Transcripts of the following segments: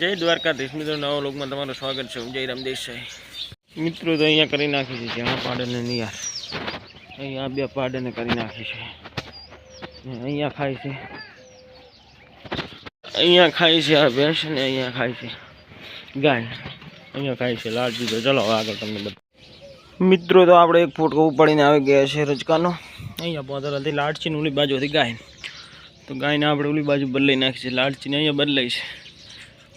જય દ્વારકાધીશ. મિત્રો, નવા લોકમાં તમારું સ્વાગત છે. હું જય રામદેસાઈ મિત્રો, તો અહીંયા કરી નાખી છે. જ્યાં પાડને નિયાર અહીંયા બે પાડને કરી નાખી છે. અહીંયા ખાય છે. અહીંયા ખાય છે આ ભેંસ ને અહીંયા ખાય છે ગાય. અહીંયા ખાય છે લાડ દીધો ચલો આગળ તમને બધા મિત્રો, તો આપણે એક ફોટો ઉપાડીને આવી ગયા છે રજકાનો. અહીંયા પોતરાથી લાડચીને ઓલી હતી ગાય તો ગાયને આપણે ઓલી બાજુ બદલાઈ નાખી છે. લાડચીને અહીંયા બદલાઈ છે.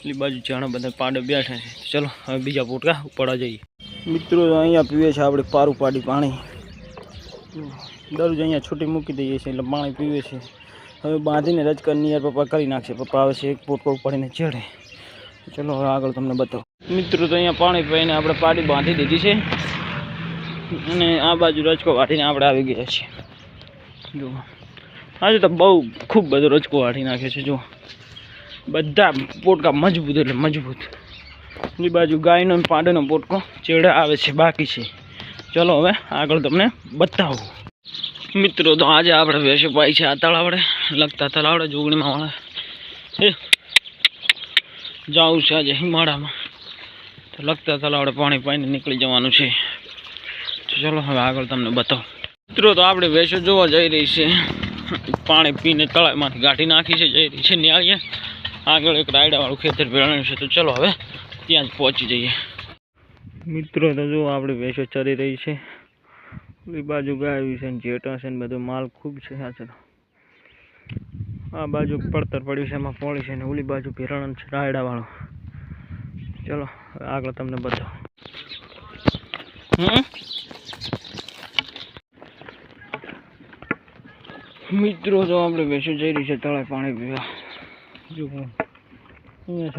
પેલી બાજુ ઘણા બધા પાડે બેઠા છે. ચલો, હવે બીજા પોટકા ઉપાડવા જઈએ. મિત્રો અહીંયા પીવે છે આપણે પારું પાડી પાણી. દરરોજ અહીંયા છૂટી મૂકી દઈએ છીએ, એટલે પાણી પીવે છે. હવે બાંધીને રજકરની નિયર પપ્પા કરી નાખશે. પપ્પા આવે છે, એક પોટકો ઉપાડીને ચડે. ચલો, હવે આગળ તમને બતાવો. મિત્રો, તો અહીંયા પાણી પીને આપણે પાડી બાંધી દીધી છે. અને આ બાજુ રજકો વાટીને આપણે આવી ગયા છીએ. જુઓ. આજે તો બહુ, ખૂબ બધો રજકો વાટી નાખે છે, જુઓ. બધા પોટકા મજબૂત એટલે મજબૂત. બીજી બાજુ ગાયનો પાંડનો પોટકો ચેડા આવે છે, બાકી છે. ચલો હવે આગળ તમને બતાવું. મિત્રો, તો આજે આપણે વેસે પાઈ છે આ તળાવડે, લગતા તળાવડે જોગણીમાં વાળા. એ જવું છે આજે હિમાળામાં. તો લગતા તળાવડે પાણી પાઈને નીકળી જવાનું છે. તો ચલો હવે આગળ તમને બતાવો. મિત્રો, તો આપણે વેસો જોવા જઈ રહી છે. પાણી પીને તળાવમાંથી ગાંઠી નાખી છે, જઈ રહી છે ન્યાળીએ આગળ એક રાયડાવાળું ખેતર ભેળાણું છે. તો ચલો હવે ત્યાં જ પહોંચી જઈએ. મિત્રો, તો જો આપણે ભેંસો ચરી રહી છે. ઓલી બાજુ ગાયું છે ને જેટા છે ને બધો માલ ખૂબ છે ચલો આ બાજુ પડતર પડ્યું છે, એમાં પોળી છે ને ઓલી બાજુ ભેરણ છે, રાયડાવાળું. ચલો, આગળ તમને બતાવો. મિત્રો, તો આપણે બેસી જઈ રહી છે તળાવ પાણી પીવા. જો જો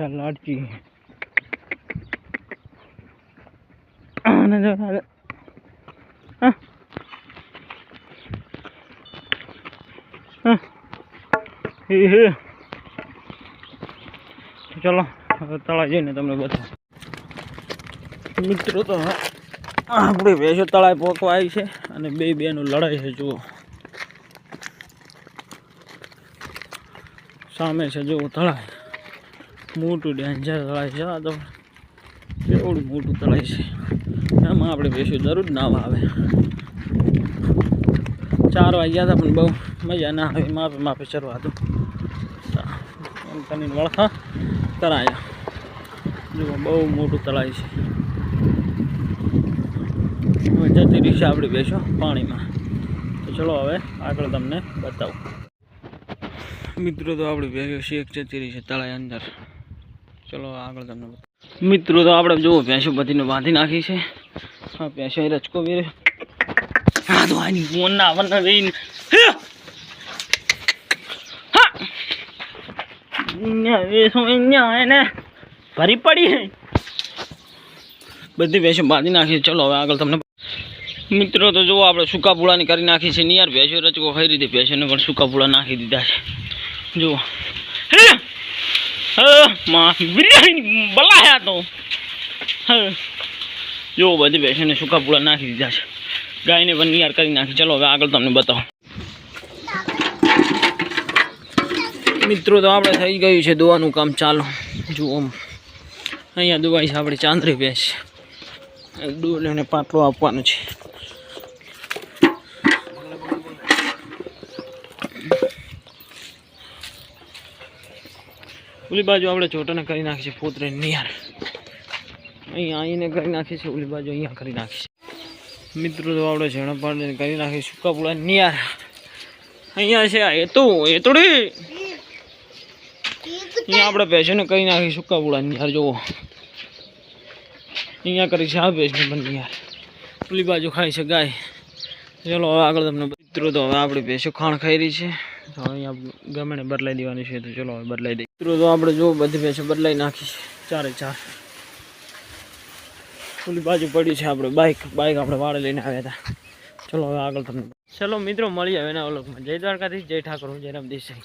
તારે હા હા હે હે ચલો તળાવ જઈને તમને બતાવો મિત્રો તો આપણે ભેંસો તળાવ પોકવા આવી છે અને બે બેનું લડાઈ છે જુઓ સામે છે જુઓ તળાવ મોટું ડેન્જર તળાવ છે. આ તો કેવડું મોટું તળાવ છે. એમાં આપણે બેસ્યું દરરોજ નાવા આવે. ચાર વાગ્યા હતા, પણ બહુ મજા ના આવી. માપે માપે ચરવા હતું એમ કરીને વળખા કરાયા જુઓ, બહુ મોટું તળાવ છે. હવે જતી રહી છે આપણે બેસો પાણીમાં. તો ચલો હવે આગળ તમને બતાવું. મિત્રો, તો આપણે ભેગો શેખ જતી રહી છે તળાવ અંદર. ચલો, આગળ તમને મિત્રો, તો આપણે જુઓ, ભેંસો બધીને બાંધી નાખી છે. હા ભેંસો રચકો વેરે હા તો આની ફોન ના આવવાના રહીને ભરી પડી બધી ભેંસો બાંધી નાખી ચલો, હવે આગળ તમને મિત્રો, તો જુઓ, આપણે સૂકા પૂળાની કરી નાખી છે. નિયાર ભેંસો રચકો ખાઈ રીતે ભેંસોને પણ સૂકા પૂળા નાખી દીધા છે. જુઓ. બિરયાની બલાયા તો. જો બધી ભેંસોને સૂકા પૂળા નાખી દીધા છે. ગાયને પણ નિયાર કરી નાખી. ચલો, હવે આગળ તમને બતાવો. મિત્રો, તો આપણે થઈ ગયું છે દોવાનું કામ. ચાલુ જુઓ અહીંયા દુવાઈ છે, આપણે ચાંદરી ભેંસ. દૂધ એને પાટલો આપવાનો છે. ઓલી બાજુ આપણે ચોટાને કરી નાખીશું છે પોતરે નિયાર અહીંયા અહીંને કરી નાખીશું, ઓલી બાજુ અહીંયા કરી નાખીશું. મિત્રો, તો આપણે ઝેણા પાડીને કરી નાખી સૂકા પૂળા નિયાર અહીંયા છે આ હેતુ હેતુડી અહીંયા આપણે ભેંસોને કરી નાખી સૂકા પૂળા નિયાર જુઓ. અહીંયા કરી છે આ ભેંસને પણ નિયાર ઓલી બાજુ ખાય છે ગાય. ચલો, હવે આગળ તમને મિત્રો, તો હવે આપણે ભેંસો ખાણ ખાઈ રહી છે. તો અહીંયા ગમે બદલાઈ દેવાની છે તો ચલો બદલાઈ દઈએ. મિત્રો, તો આપણે જો બધી ભેંસો બદલાઈ નાખી ચારે ચાર. ઓલી બાજુ પડી છે આપણે બાઇક બાઇક આપણે વાળે લઈને આવ્યા હતા. ચલો હવે આગળ તમને. ચલો મિત્રો મળી આવે એના ઓલોકમાં જય દ્વારકાધીશ, જય ઠાકોર જય રામ દેસાઈ